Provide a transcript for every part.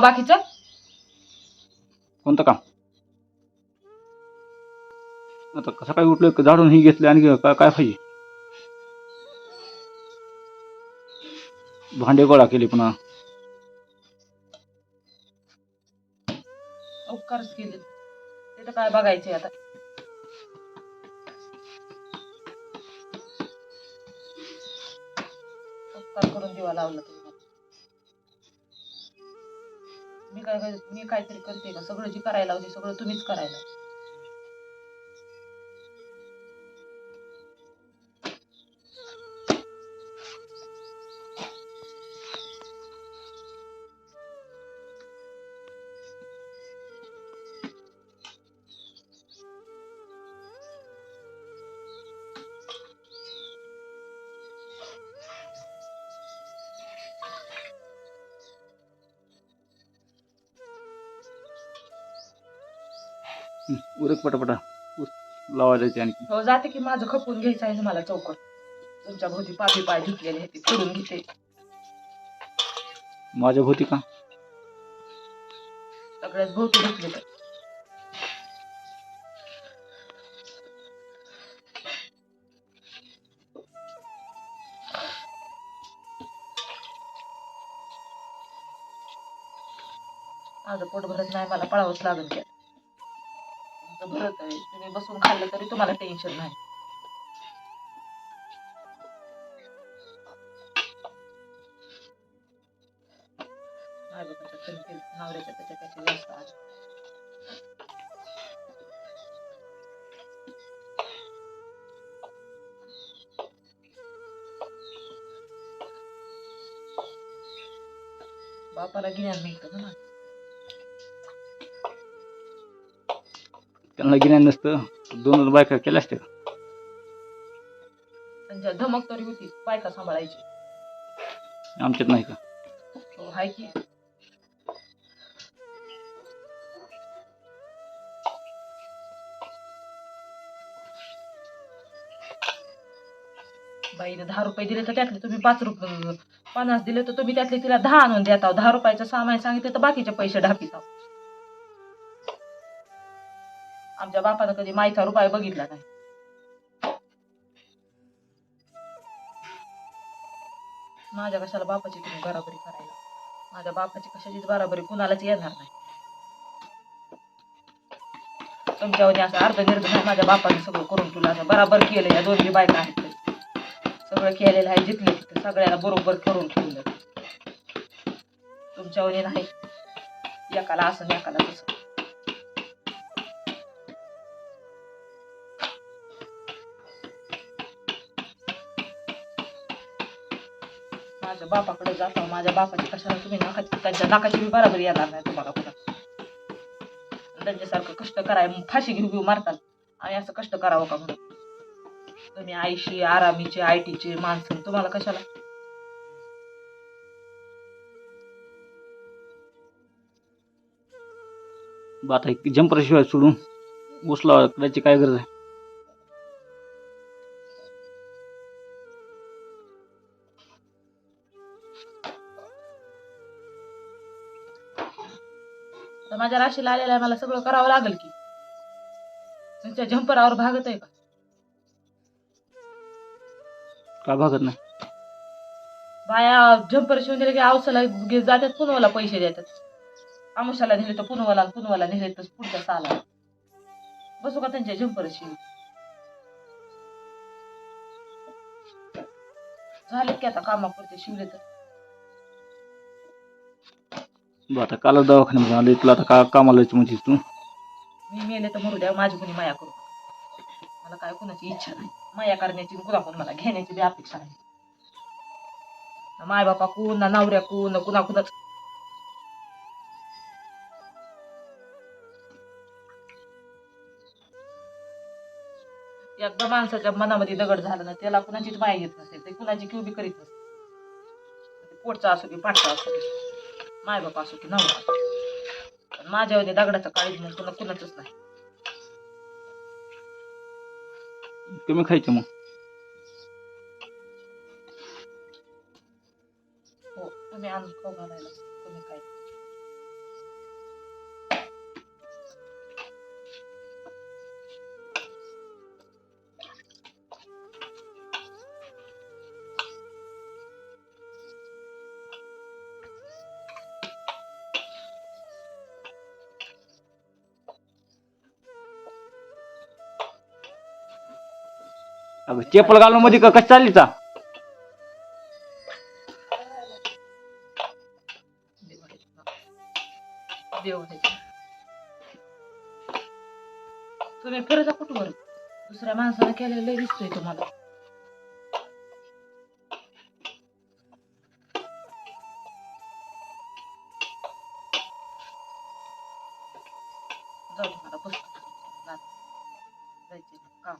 बाकीचं कोणतं काम? आता सकाळी उठलं? झाडून ही घेतले आणि काय काय पाहिजे भांडे गोळा केले पुन्हा. उपकारच केले. ते तर काय बघायचे आता. उपकार करून दिवा लावला तुम्ही. काय मी काहीतरी करते का? सगळं जे करायला होते सगळं तुम्हीच करायला. हं, उरक पटापटा. ऊस लावायला जायचे आणखी. हो जाते की माझं खपून घ्यायचं आहे मला चौकट. तुमच्या भोवती पापी पाय धुतलेले आहेत ते फिरून घेते. माझ्या भोवती का? सगळ्याच भोवती धुतले तर. माझं पोट भरत नाही मला पळावंच लागेल त्या भरत आहे. तुम्ही बसून खाल्लं तरी तुम्हाला टेन्शन नाही. नवऱ्याच्या त्याच्या बापाला ज्ञान मिळतं ना त्यांना गिन्यान नसतं. दोन बायका केल्या असत्या. त्यांच्या धमक तरी होती बायका सांभाळायची. आमच्यात नाही का? हो हाय की. बाईने दहा रुपये दिले तर त्यातले तुम्ही पाच रुपये पन्नास दिले तर तुम्ही त्यातले तिला दहा आणून देत दहा रुपयाचं सामान सांगितलं तर बाकीचे पैसे ढापीत आमच्या बापानं कधी मायचा रुपये बघितला नाही. माझ्या कशाला बापाची तुम्ही बराबरी करायला? माझ्या बापाची कशाचीच बराबरी कुणालाच येणार नाही. तुमच्यावर असं अर्ध निर्धन माझ्या बापाने सगळं करून तुला असं बराबर केलं या दोन्ही बायका आहेत सगळं केलेलं आहे जिथले तिथे सगळ्याला बरोबर करून ठेवलं. तुमच्यावर नाही. एकाला असं एकाला तसं. माझ्या बापाकडे जातो माझ्या बापाची कशाला तुम्ही नाकाची त्यांच्या नाकाची मी बराबर येणार नाही तुम्हाला कुठं. त्यांच्यासारखं कष्ट कराय फाशी घेऊ घेऊ मारतात. आणि असं कष्ट करावं का म्हणून? तुम्ही आईशी आरामीचे आय टीचे माणसं तुम्हाला कशाला? बा आता जंपर शिवाय सोडून ऊस करायची काय गरज आहे? आता माझ्या राशीला आलेला आहे मला सगळं करावं लागेल की. तुमच्या झंपरावर भागत आहे का? का भागत नाही? बाया झंपर शिवून दिले की आवसाला गे- जातात पुनवाला पैसे देतात. आमुषाला नेले तर पुनवाला पुनवाला नेले तर पुढच्या साला. बसू का त्यांच्या झंपर शिव झाले की आता कामापुरते शिवले तर? बा आता काल दवाखान्यामध्ये आले तुला आता का कामाला यायचं तू? मी मेले तर मरू द्या माझी कुणी माया करू. मला काय कुणाची इच्छा नाही. माया करण्याची कुणाकडून मला घेण्याची बी अपेक्षा नाही. ना माय बापा कोण ना नवऱ्या कोण ना कुणा कुणाच. एकदा माणसाच्या मनामध्ये दगड झाला ना त्याला कुणाचीच माया घेत नसेल ते कुणाची किव बी करीत नसते ते पोटचा असो की पाठचा असो माय बापा असो की नवरा असो. पण माझ्यावर दगडाचं काळीज मग कुणा कुणाचंच नाही. कमी खायचं मग. हो तुम्ही आणून खाऊ घालायला. अगं चेपल घालून मध्ये का कशी चालली चा तुम्ही फिरता कुठवर दुसऱ्या माणसाने केलेलं लय दिसतोय तुम्हाला जाऊ दे मला बस जायचे काम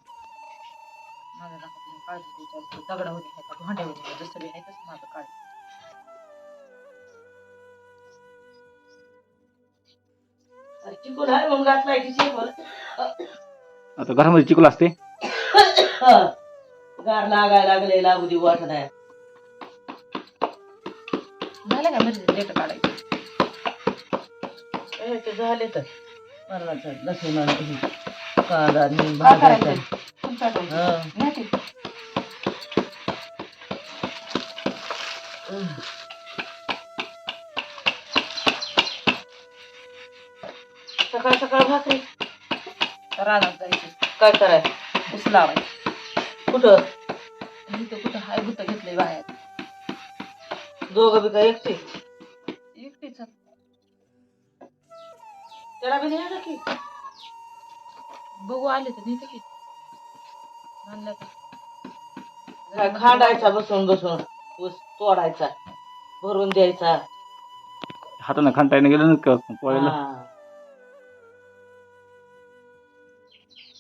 माझ्या नका तुम्ही काळजी विचारतो दगडावर आहे का? भांड्यावर आहे. जसं बी आहे तसं माझं काळजी. आहे मग आता घरामध्ये चिकूल असते? गार लागायला लागले लागू दे वाटत आहे झालं का मिरची लेट काढायची? झाले तर. मरणाचं लसूण आणि कांदा भाजायचा. करायचं हा. नाही ते. सकाळ सकाळ भाकरी. रानात जायचं. काय कराय ऊस लावायचं. कुठं? इथं कुठं हाय गुत्त घेतलंय बाहेर. दोघं बी काय एकटे? एकटीच. त्याला बी नाही की? बघू आले तर नाही की. काय खांडायचा बसून बसून ऊस तोडायचा भरून द्यायचा हाताने खांटायला गेलं ना का पोळ्याला हा.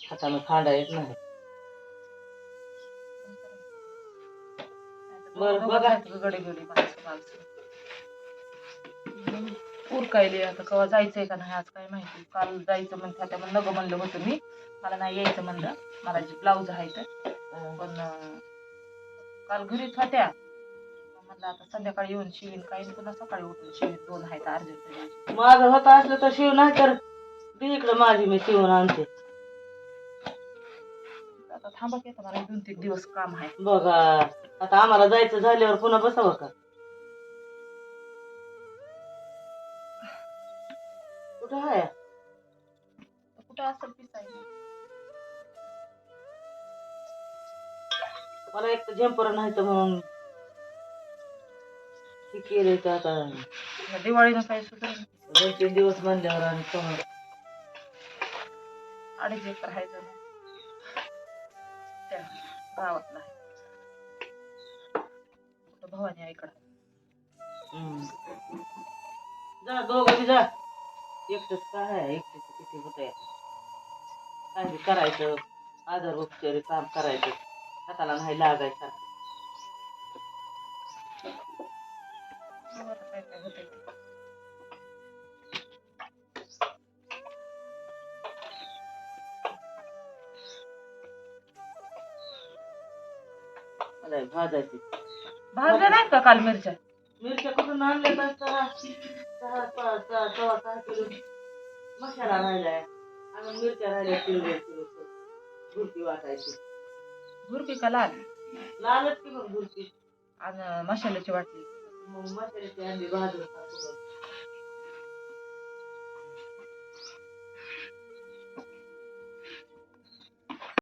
हातानं खांडा येत नाही बरं, बघा. गडे गडे माणसं माणसं उरकायले आता कवा जायचंय का नाही आज काय माहिती. काल जायचं म्हणते आता मग नको म्हणलं होतं मी. मला नाही यायचं म्हणलं. मला जे ब्लाऊज आहे तर पण काल घरीच होत्या. म्हणलं आता संध्याकाळी येऊन शिवीन. काही नाही पुन्हा सकाळी उठून शिवीन. दोन आहेत अर्जंट माझं होत असलं तर शिव नाही तर दे इकडं माझी मी शिवून आणते. आता थांबा की आता मला दोन तीन दिवस काम आहे. बघा आता आम्हाला जायचं झाल्यावर पुन्हा बसावं का? कुठं आहे? कुठं पिसायला मला एक तर झंपर नाही तर म्हणून हे केलंय तर आता. मग दिवाळीनं काही सुधार दोन तीन दिवस म्हणल्यावर आणि समोर अडीच एकर आहे जण त्या कुठं भवानी आईकडं हम्म. जा दोघं बी जा. एकटंच काय आहे? एकटंच किती होत आहे बी करायचं? आधार उपचारी काम करायचं. हाताला नाही लागायचं. मला भाजायची भाजल्या नाहीत का काल मिरच्या? मिरच्या कुठून आणल्या तर सहा सहा किलो मसाला राहिलाय आणि मिरच्या राहिल्या किलो किलो भुरकी वाटायची भुरकी का लाल? लालच की मग भुरकी. आणि मसाल्याची वाटली. मग मसाल्याची अंडी भाजून टाकून